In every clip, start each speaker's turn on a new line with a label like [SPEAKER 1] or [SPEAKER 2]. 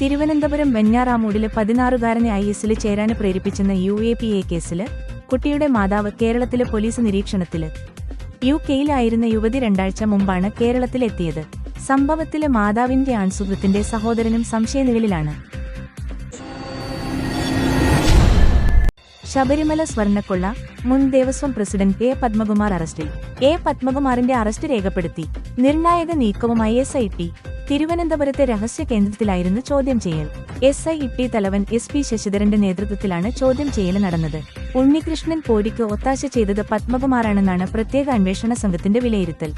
[SPEAKER 1] തിരുവനന്തപുരം വെഞ്ഞാറാമൂടിലെ പതിനാറുകാരനെ ഐ എസിൽ ചേരാന് പ്രേരിപ്പിച്ചെന്ന യു എ പി എ കേസിൽ കുട്ടിയുടെ മാതാവ് കേരളത്തിലെ പോലീസ് നിരീക്ഷണത്തിൽ. യു കെയിലായിരുന്ന യുവതി രണ്ടാഴ്ച മുമ്പാണ് കേരളത്തിലെത്തിയത്. സംഭവത്തിലെ മാതാവിന്റെ ആൺസുഹൃത്തിന്റെ സഹോദരനും സംശയനിഴലിലാണ്. ശബരിമല സ്വർണക്കൊള്ള മുൻ ദേവസ്വം പ്രസിഡന്റ് എ പത്മകുമാർ അറസ്റ്റിൽ. എ പത്മകുമാറിന്റെ അറസ്റ്റ് രേഖപ്പെടുത്തി. നിർണായക നീക്കവുമായി എസ് ഐ ടി. തിരുവനന്തപുരത്തെ രഹസ്യ കേന്ദ്രത്തിലായിരുന്നു ചോദ്യം ചെയ്യൽ. എസ് ഐ ഇട്ടി തലവൻ എസ് പി ശശിധരന്റെ നേതൃത്വത്തിലാണ് ചോദ്യം ചെയ്യൽ നടന്നത്. ഉണ്ണികൃഷ്ണൻ പോരിക്ക് ഒത്താശ ചെയ്തത് പത്മകുമാറാണെന്നാണ് പ്രത്യേക അന്വേഷണ സംഘത്തിന്റെ വിലയിരുത്തൽ.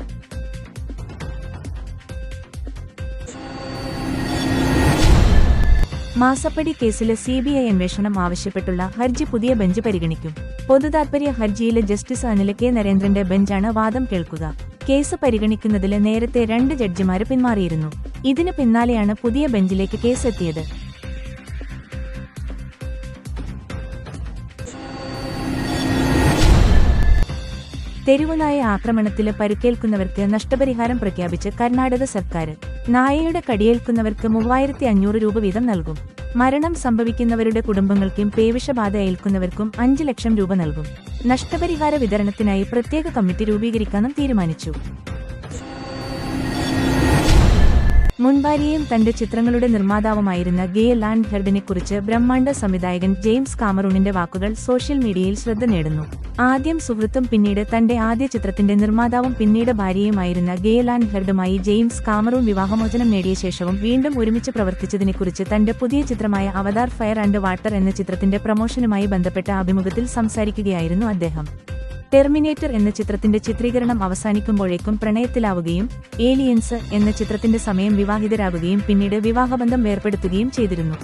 [SPEAKER 1] മാസപ്പടി കേസിലെ സി ബി ഐ അന്വേഷണം ആവശ്യപ്പെട്ടുള്ള ഹർജി പുതിയ ബെഞ്ച് പരിഗണിക്കും. പൊതുതാൽപര്യ ഹർജിയിലെ ജസ്റ്റിസ് അനിൽ കെ നരേന്ദ്രന്റെ ബെഞ്ചാണ് വാദം കേൾക്കുക. കേസ് പരിഗണിക്കുന്നതിൽ നേരത്തെ രണ്ട് ജഡ്ജിമാർ പിന്മാറിയിരുന്നു. ഇതിന് പിന്നാലെയാണ് പുതിയ ബെഞ്ചിലേക്ക് കേസ് എത്തിയത് തെരുവുനായ ആക്രമണത്തിൽ പരുക്കേൽക്കുന്നവർക്ക് നഷ്ടപരിഹാരം പ്രഖ്യാപിച്ച് കർണാടക സർക്കാർ നായയുടെ കടിയേൽക്കുന്നവർക്ക് മൂവായിരത്തി അഞ്ഞൂറ് രൂപ വീതം നൽകും. മരണം സംഭവിക്കുന്നവരുടെ കുടുംബങ്ങൾക്കും പേവിഷബാധ ഏൽക്കുന്നവർക്കും അഞ്ച് ലക്ഷം രൂപ നൽകും. നഷ്ടപരിഹാര വിതരണത്തിനായി പ്രത്യേക കമ്മിറ്റി രൂപീകരിക്കാനും തീരുമാനിച്ചു. മുൻഭാര്യയും തന്റെ ചിത്രങ്ങളുടെ നിർമ്മാതാവുമായിരുന്ന ഗേ ലാൻഡ് ഹെർഡിനെക്കുറിച്ച് ബ്രഹ്മാണ്ഡ സംവിധായകൻ ജെയിംസ് കാമറൂണിന്റെ വാക്കുകൾ സോഷ്യൽ മീഡിയയിൽ ശ്രദ്ധ നേടുന്നു. ആദ്യം സുഹൃത്തും പിന്നീട് തന്റെ ആദ്യ ചിത്രത്തിന്റെ നിർമ്മാതാവും പിന്നീട് ഭാര്യയുമായിരുന്ന ഗേ ലാൻഡ് ഹെർഡുമായി ജെയിംസ് കാമറൂൺ വിവാഹമോചനം നേടിയ ശേഷവും വീണ്ടും ഒരുമിച്ച് പ്രവർത്തിച്ചതിനെക്കുറിച്ച് തന്റെ പുതിയ ചിത്രമായ അവതാർ ഫയർ ആൻഡ് വാട്ടർ എന്ന ചിത്രത്തിന്റെ പ്രമോഷനുമായി ബന്ധപ്പെട്ട അഭിമുഖത്തിൽ സംസാരിക്കുകയായിരുന്നു അദ്ദേഹം. ടെർമിനേറ്റർ എന്ന ചിത്രത്തിന്റെ ചിത്രീകരണം അവസാനിക്കുമ്പോഴേക്കും പ്രണയത്തിലാവുകയും ഏലിയൻസ് എന്ന ചിത്രത്തിന്റെ സമയം വിവാഹിതരാകുകയും പിന്നീട് വിവാഹബന്ധം വേർപ്പെടുത്തുകയും ചെയ്തിരുന്നു.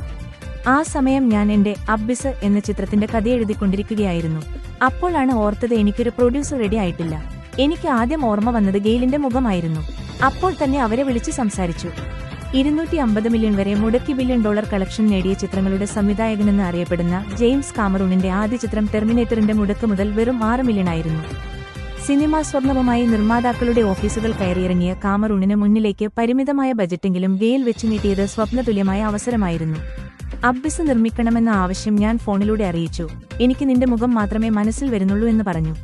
[SPEAKER 1] ആ സമയം ഞാൻ എന്റെ അബ്ബിസ് എന്ന ചിത്രത്തിന്റെ കഥ എഴുതിക്കൊണ്ടിരിക്കുകയായിരുന്നു. അപ്പോഴാണ് ഓർത്തത് എനിക്കൊരു പ്രൊഡ്യൂസർ റെഡി ആയിട്ടില്ല. എനിക്ക് ആദ്യം ഓർമ്മ വന്നത് ഗെയിലിന്റെ മുഖമായിരുന്നു. അപ്പോൾ തന്നെ അവരെ വിളിച്ച് സംസാരിച്ചു. ഇരുന്നൂറ്റി അമ്പത് മില്യൺ വരെ മുടക്കി ബില്യൺ ഡോളർ കളക്ഷൻ നേടിയ ചിത്രങ്ങളുടെ സംവിധായകനെന്ന് അറിയപ്പെടുന്ന ജെയിംസ് കാമറൂണിന്റെ ആദ്യ ചിത്രം ടെർമിനേറ്ററിന്റെ മുടക്ക് മുതൽ വെറും ആറ് മില്യൺ ആയിരുന്നു. സിനിമാ സ്വർണവുമായി നിർമ്മാതാക്കളുടെ ഓഫീസുകൾ കയറിയിറങ്ങിയ കാമറൂണിന് മുന്നിലേക്ക് പരിമിതമായ ബജറ്റെങ്കിലും ഗെയിൽ വെച്ച് നീട്ടിയത് സ്വപ്നതുല്യമായ അവസരമായിരുന്നു. അബ്ബിസ് നിർമ്മിക്കണമെന്ന ആവശ്യം ഞാൻ ഫോണിലൂടെ അറിയിച്ചു. എനിക്ക് നിന്റെ മുഖം മാത്രമേ മനസ്സിൽ വരുന്നുള്ളൂ എന്ന് പറഞ്ഞു.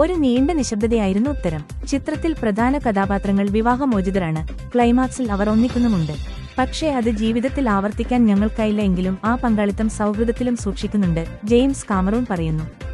[SPEAKER 1] ഒരു നീണ്ട നിശബ്ദതയായിരുന്നു ഉത്തരം. ചിത്രത്തിൽ പ്രധാന കഥാപാത്രങ്ങൾ വിവാഹമോചിതരാണ്. ക്ലൈമാക്സിൽ അവർ ഒന്നിക്കുന്നുമുണ്ട്. പക്ഷേ അത് ജീവിതത്തിൽ ആവർത്തിക്കാൻ ഞങ്ങൾക്കായില്ല എങ്കിലും ആ പങ്കാളിത്തം സൗഹൃദത്തിലും സൂക്ഷിക്കുന്നുണ്ട് ജെയിംസ് കാമറൂൺ പറയുന്നു.